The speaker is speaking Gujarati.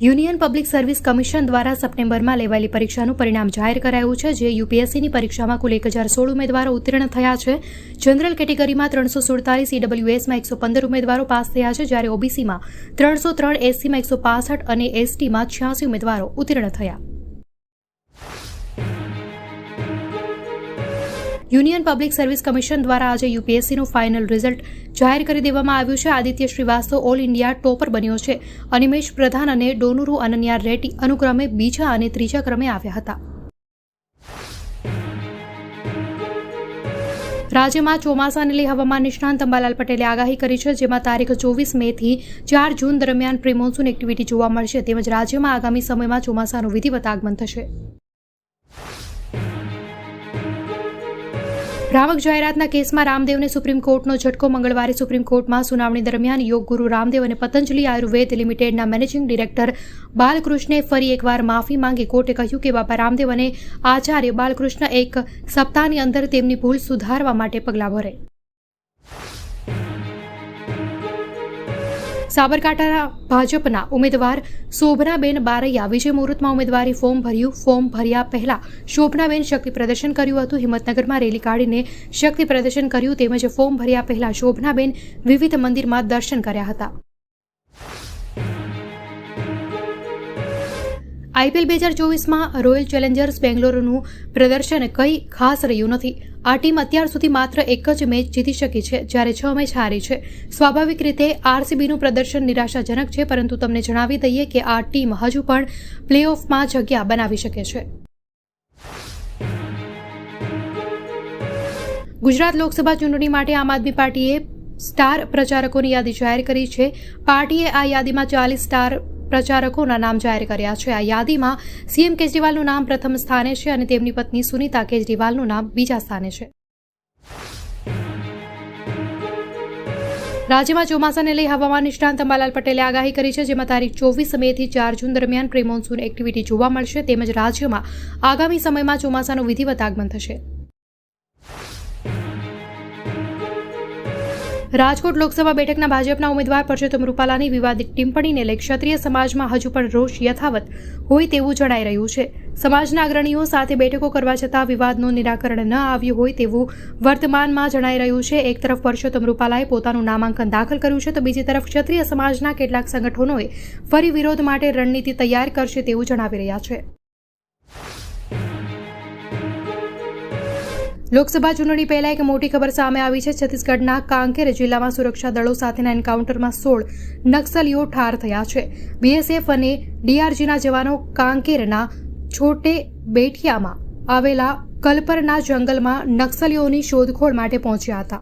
યુનિયન પબ્લિક સર્વિસ કમિશન દ્વારા સપ્ટેમ્બરમાં લેવાયેલી પરીક્ષાનું પરિણામ જાહેર કરાયું છે, જે યુપીએસસીની પરીક્ષામાં કુલ એક હજાર સોળ ઉમેદવારો ઉત્તીર્ણ થયા છે. જનરલ કેટેગરીમાં ત્રણસો સુડતાલીસ ઈડબ્લ્યુએસમાં એકસો પંદર ઉમેદવારો પાસ થયા છે, જ્યારે ઓબીસીમાં ત્રણસો ત્રણ એસસીમાં એકસો પાસઠ અને એસટીમાં છ્યાસી ઉમેદવારો ઉત્તીર્ણ થયા. યુનિયન પબ્લિક સર્વિસ કમિશન દ્વારા આજે યુપીએસસીનું ફાઇનલ રિઝલ્ટ જાહેર કરી દેવામાં આવ્યું છે. Aditya Srivastava all India topper બન્યો છે. અનિમેશ પ્રધાન અને ડોનુરુ અનન્યા રેડ્ડી અનુક્રમે બીજા અને ત્રીજા ક્રમે આવ્યા હતા. રાજ્યમાં ચોમાસાને લઈ હવામાન નિષ્ણાંત અંબાલાલ પટેલે આગાહી કરી છે, જેમાં તારીખ ચોવીસ મે થી ચાર જૂન દરમિયાન પ્રિમોન્સૂન એક્ટિવિટી જોવા મળશે, તેમજ રાજ્યમાં આગામી સમયમાં ચોમાસાનું વિધિવત આગમન થશે. ભ્રામક જાહેરાતના કેસમાં રામદેવને સુપ્રીમ કોર્ટનો ઝટકો મંગળવારે સુપ્રીમ કોર્ટમાં સુનાવણી દરમિયાન યોગ ગુરુ રામદેવ અને પતંજલિ આયુર્વેદ લિમિટેડના મેનેજિંગ ડિરેક્ટર બાલકૃષ્ણે ફરી એકવાર માફી માંગી. કોર્ટે કહ્યું કે બાબા રામદેવ અને આચાર્ય બાલકૃષ્ણ એક સપ્તાહની અંદર તેમની ભૂલ સુધારવા માટે પગલાં ભરે. સાબરકાંઠાના ભાજપના ઉમેદવાર શોભનાબેન બારૈયા, વિજય મુહૂર્તમાં ઉમેદવારી ફોર્મ ભર્યું. ફોર્મ ભર્યા પહેલા શોભનાબેન શક્તિ પ્રદર્શન કર્યું હતું. હિંમતનગરમાં રેલી કાઢીને શક્તિ પ્રદર્શન કર્યું તેમજ ફોર્મ ભર્યા પહેલા શોભનાબેન વિવિધ મંદિરમાં દર્શન કર્યા હતા. આઈપીએલ બે હજાર ચોવીસમાં રોયલ ચેલેન્જર્સ બેંગ્લોરનું પ્રદર્શન કંઈ ખાસ રહ્યું નથી. આ ટીમ અત્યાર સુધી માત્ર એક જ મેચ જીતી શકી છે, જ્યારે છ મેચ હારી છે. સ્વાભાવિક રીતે આરસીબીનું પ્રદર્શન નિરાશાજનક છે, પરંતુ તમને જણાવી દઈએ કે આ ટીમ હજુ પણ પ્લેઓફમાં જગ્યા બનાવી શકે છે. ગુજરાત લોકસભા ચૂંટણી માટે આમ આદમી પાર્ટીએ સ્ટાર પ્રચારકોની યાદી જાહેર કરી છે. પાર્ટીએ આ યાદીમાં ચાલીસ સ્ટાર પ્રચારકોના નામ જાહેર કર્યા છે. આ યાદીમાં સીએમ કેજરીવાલનું નામ પ્રથમ સ્થાને છે અને તેમની પત્ની સુનીતા કેજરીવાલનું નામ બીજા સ્થાને છે. રાજ્યમાં ચોમાસાને લઈ હવામાન નિષ્ણાંત અંબાલાલ પટેલે આગાહી કરી છે, જેમાં તારીખ ચોવીસ મે થી ચાર જૂન દરમિયાન પ્રી મોન્સૂન એક્ટિવિટી જોવા મળશે, તેમજ રાજ્યમાં આગામી સમયમાં ચોમાસાનું વિધિવત આગમન થશે. રાજકોટ લોકસભા બેઠકના ભાજપના ઉમેદવાર પરસોત્તમ રૂપાલાની વિવાદિત ટિપ્પણીને લઈ ક્ષત્રિય સમાજમાં હજુ પણ રોષ યથાવત હોય તેવું જણાઈ રહ્યું છે. સમાજના અગ્રણીઓ સાથે બેઠકો કરવા છતાં વિવાદનું નિરાકરણ ન આવ્યું હોય તેવું વર્તમાનમાં જણાઈ રહ્યું છે. એક તરફ પરસોત્તમ રૂપાલાએ પોતાનું નામાંકન દાખલ કર્યું છે તો બીજી તરફ ક્ષત્રિય સમાજના કેટલાક સંગઠનોએ ફરી વિરોધ માટે રણનીતિ તૈયાર કરશે તેવું જણાવી રહ્યા છે. લોકસભા ચૂંટણી પહેલા એક મોટી ખબર સામે આવી છે. છત્તીસગઢના કાંકેર જિલ્લામાં સુરક્ષા દળો સાથેના એન્કાઉન્ટરમાં સોળ નક્સલીઓ ઠાર થયા છે. બીએસએફ અને ડીઆરજીના જવાનો કાંકેરના છોટે બેઠિયામાં આવેલા કલ્પરના જંગલમાં નક્સલીઓની શોધખોળ માટે પહોંચ્યા હતા.